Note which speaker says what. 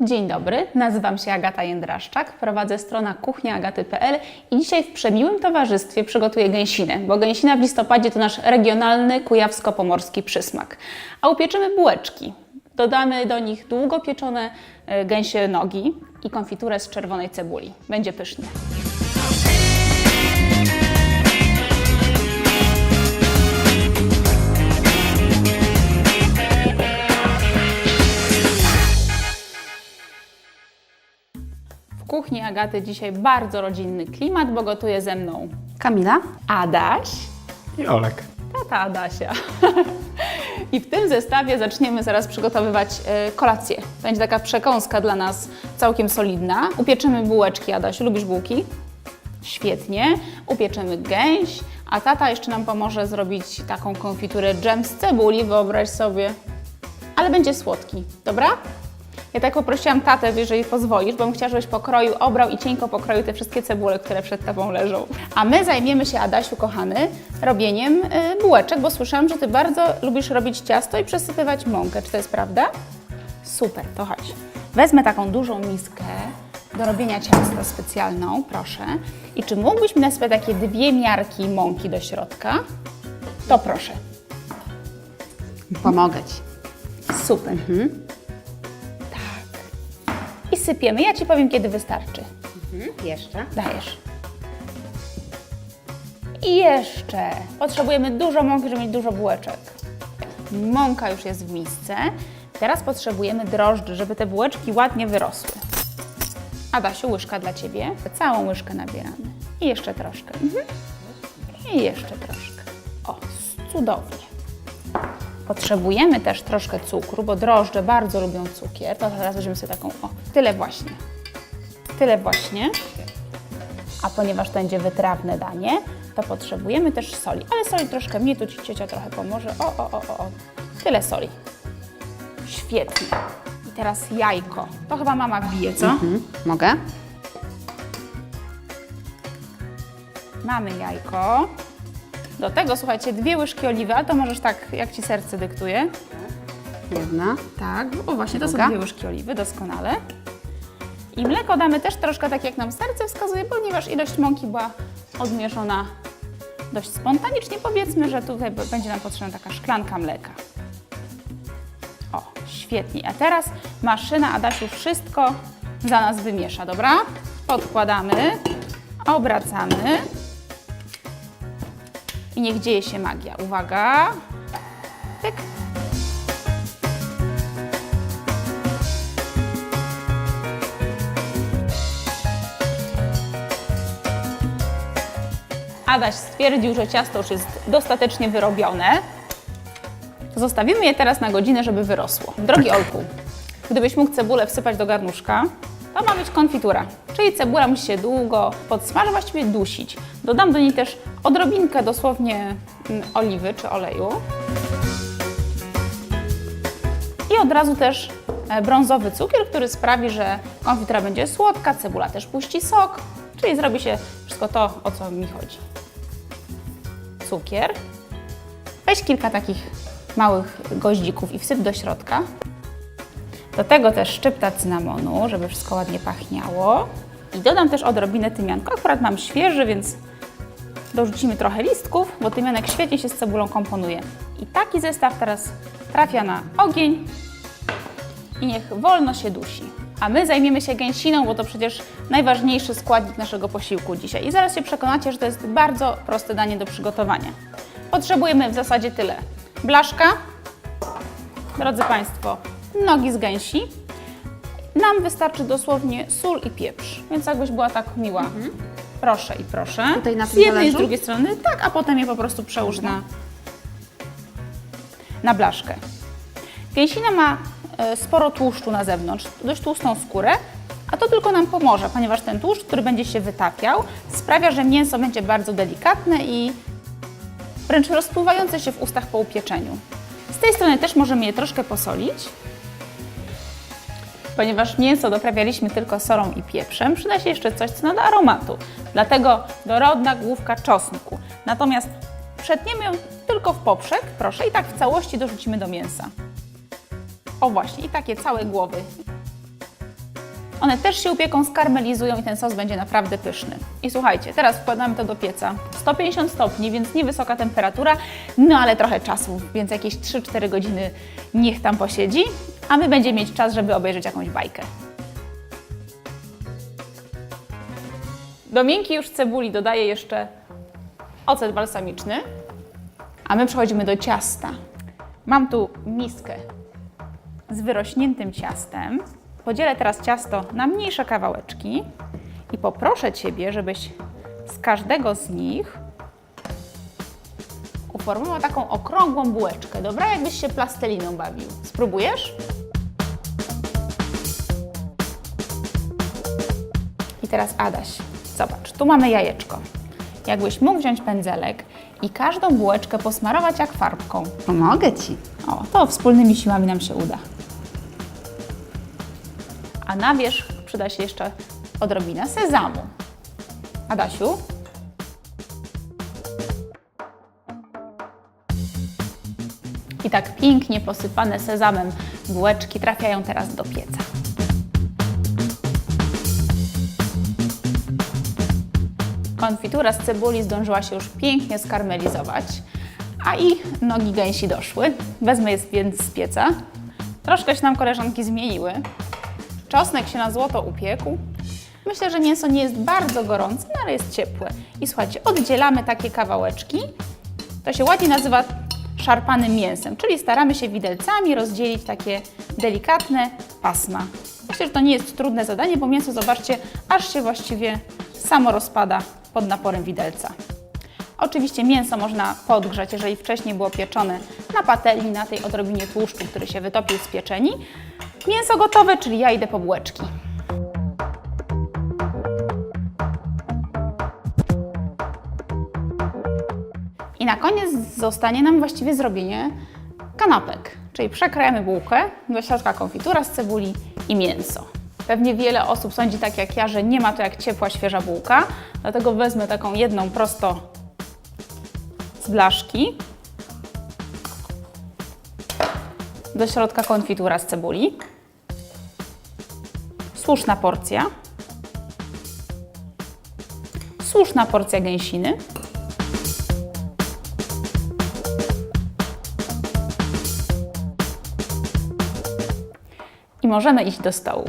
Speaker 1: Dzień dobry, nazywam się Agata Jędraszczak, prowadzę stronę kuchniaagaty.pl i dzisiaj w przemiłym towarzystwie przygotuję gęsinę, bo gęsina w listopadzie to nasz regionalny kujawsko-pomorski przysmak. A upieczymy bułeczki. Dodamy do nich długo pieczone e, gęsie nogi i konfiturę z czerwonej cebuli. Będzie pysznie. W kuchni Agaty dzisiaj bardzo rodzinny klimat, bo gotuje ze mną
Speaker 2: Kamila?
Speaker 1: Adaś,
Speaker 3: I Olek.
Speaker 1: tata Adasia. I w tym zestawie zaczniemy zaraz przygotowywać e, kolację. Będzie taka przekąska dla nas całkiem solidna. Upieczymy bułeczki, Adasiu. Lubisz bułki? Świetnie. Upieczemy gęś, a tata jeszcze nam pomoże zrobić taką konfiturę dżem z cebuli, wyobraź sobie. Ale będzie słodki, dobra? Ja tak poprosiłam tatę, jeżeli pozwolisz, bo bym chciała, żebyś pokroił, obrał i cienko pokroił te wszystkie cebule, które przed Tobą leżą. A my zajmiemy się, Adasiu kochany, robieniem y, bułeczek, bo słyszałam, że Ty bardzo lubisz robić ciasto i przesypywać mąkę. Czy to jest prawda? Super, to chodź. Wezmę taką dużą miskę do robienia ciasta specjalną, proszę. I czy mógłbyś mi nasypać takie dwie miarki mąki do środka? To proszę.
Speaker 2: Pomogę Ci.
Speaker 1: Super. Tak. Sypiemy. Ja Ci powiem, kiedy wystarczy.
Speaker 2: Jeszcze?
Speaker 1: Dajesz. I jeszcze. Potrzebujemy dużo mąki, żeby mieć dużo bułeczek. Mąka już jest w misce. Teraz potrzebujemy drożdży, żeby te bułeczki ładnie wyrosły. Adasiu, łyżka dla Ciebie. Całą łyżkę nabieramy. I jeszcze troszkę. Mhm. I jeszcze troszkę. O, cudownie. Potrzebujemy też troszkę cukru, bo drożdże bardzo lubią cukier. To teraz weźmiemy sobie taką, o, tyle właśnie. Tyle właśnie. A ponieważ to będzie wytrawne danie, to potrzebujemy też soli. Ale soli troszkę mniej, tu Ci ciocia trochę pomoże. O, o, o, o, o. Tyle soli. Świetnie. I teraz jajko. To chyba mama wbije, co?
Speaker 2: Mhm. Mogę?
Speaker 1: Mamy jajko. Do tego, słuchajcie, dwie łyżki oliwy, ale to możesz tak, jak Ci serce dyktuje.
Speaker 2: Jedna.
Speaker 1: Tak, o właśnie, to
Speaker 2: Druga?
Speaker 1: są dwie łyżki oliwy, doskonale. I mleko damy też troszkę tak, jak nam serce wskazuje, ponieważ ilość mąki była odmierzona dość spontanicznie. Powiedzmy, że tutaj będzie nam potrzebna taka szklanka mleka. O, świetnie. A teraz maszyna, Adasiu, wszystko za nas wymiesza, dobra? Podkładamy, obracamy i niech dzieje się magia. Uwaga, tyk. Adaś stwierdził, że ciasto już jest dostatecznie wyrobione. Zostawimy je teraz na godzinę, żeby wyrosło. Drogi Olku, gdybyś mógł cebulę wsypać do garnuszka, to ma być konfitura. Czyli cebula musi się długo podsmażyć, właściwie dusić. Dodam do niej też odrobinkę dosłownie mm, oliwy czy oleju. I od razu też e, brązowy cukier, który sprawi, że konfitura będzie słodka, cebula też puści sok, czyli zrobi się wszystko to, o co mi chodzi. Cukier. Weź kilka takich małych goździków i wsyp do środka. Do tego też szczypta cynamonu, żeby wszystko ładnie pachniało. I dodam też odrobinę tymianku. Akurat mam świeży, więc dorzucimy trochę listków, bo tymianek świetnie się z cebulą komponuje. I taki zestaw teraz trafia na ogień i niech wolno się dusi. A my zajmiemy się gęsiną, bo to przecież najważniejszy składnik naszego posiłku dzisiaj. I zaraz się przekonacie, że to jest bardzo proste danie do przygotowania. Potrzebujemy w zasadzie tyle. Blaszka, drodzy Państwo, nogi z gęsi. Nam wystarczy dosłownie sól i pieprz, więc jakbyś była tak miła. Proszę i proszę.
Speaker 2: Tutaj na
Speaker 1: z jednej i z
Speaker 2: talerzu?
Speaker 1: drugiej strony, tak, a potem je po prostu przełóż na, na blaszkę. Gęsina ma e, sporo tłuszczu na zewnątrz, dość tłustą skórę, a to tylko nam pomoże, ponieważ ten tłuszcz, który będzie się wytapiał, sprawia, że mięso będzie bardzo delikatne i wręcz rozpływające się w ustach po upieczeniu. Z tej strony też możemy je troszkę posolić, ponieważ mięso doprawialiśmy tylko solą i pieprzem, przyda się jeszcze coś, co nada aromatu. Dlatego dorodna główka czosnku. Natomiast przetniemy ją tylko w poprzek, proszę, i tak w całości dorzucimy do mięsa. O właśnie, i takie całe głowy. One też się upieką, skarmelizują i ten sos będzie naprawdę pyszny. I słuchajcie, teraz wkładamy to do pieca. 150 stopni, więc niewysoka temperatura, no ale trochę czasu, więc jakieś 3-4 godziny niech tam posiedzi, a my będziemy mieć czas, żeby obejrzeć jakąś bajkę. Do miękkiej już cebuli dodaję jeszcze ocet balsamiczny, a my przechodzimy do ciasta. Mam tu miskę z wyrośniętym ciastem. Podzielę teraz ciasto na mniejsze kawałeczki i poproszę Ciebie, żebyś z każdego z nich uformował taką okrągłą bułeczkę. Dobra, jakbyś się plastelinią bawił. Spróbujesz? Teraz Adaś, zobacz, tu mamy jajeczko. Jakbyś mógł wziąć pędzelek i każdą bułeczkę posmarować jak farbką.
Speaker 2: Pomogę Ci.
Speaker 1: O, to wspólnymi siłami nam się uda. A na wierzch przyda się jeszcze odrobina sezamu. Adasiu? I tak pięknie posypane sezamem bułeczki trafiają teraz do pieca. Konfitura z cebuli zdążyła się już pięknie skarmelizować, a i nogi gęsi doszły. Wezmę je więc z pieca. Troszkę się nam koleżanki zmieniły. Czosnek się na złoto upiekł. Myślę, że mięso nie jest bardzo gorące, no ale jest ciepłe. I słuchajcie, oddzielamy takie kawałeczki. To się ładnie nazywa szarpanym mięsem, czyli staramy się widelcami rozdzielić takie delikatne pasma. Myślę, że to nie jest trudne zadanie, bo mięso, zobaczcie, aż się właściwie samo rozpada pod naporem widelca. Oczywiście mięso można podgrzać, jeżeli wcześniej było pieczone na patelni, na tej odrobinie tłuszczu, który się wytopił z pieczeni. Mięso gotowe, czyli ja idę po bułeczki. I na koniec zostanie nam właściwie zrobienie kanapek, czyli przekrajamy bułkę, do środka konfitura z cebuli i mięso. Pewnie wiele osób sądzi tak jak ja, że nie ma to jak ciepła, świeża bułka, dlatego wezmę taką jedną prosto z blaszki. Do środka konfitura z cebuli. Słuszna porcja. Słuszna porcja gęsiny. I możemy iść do stołu.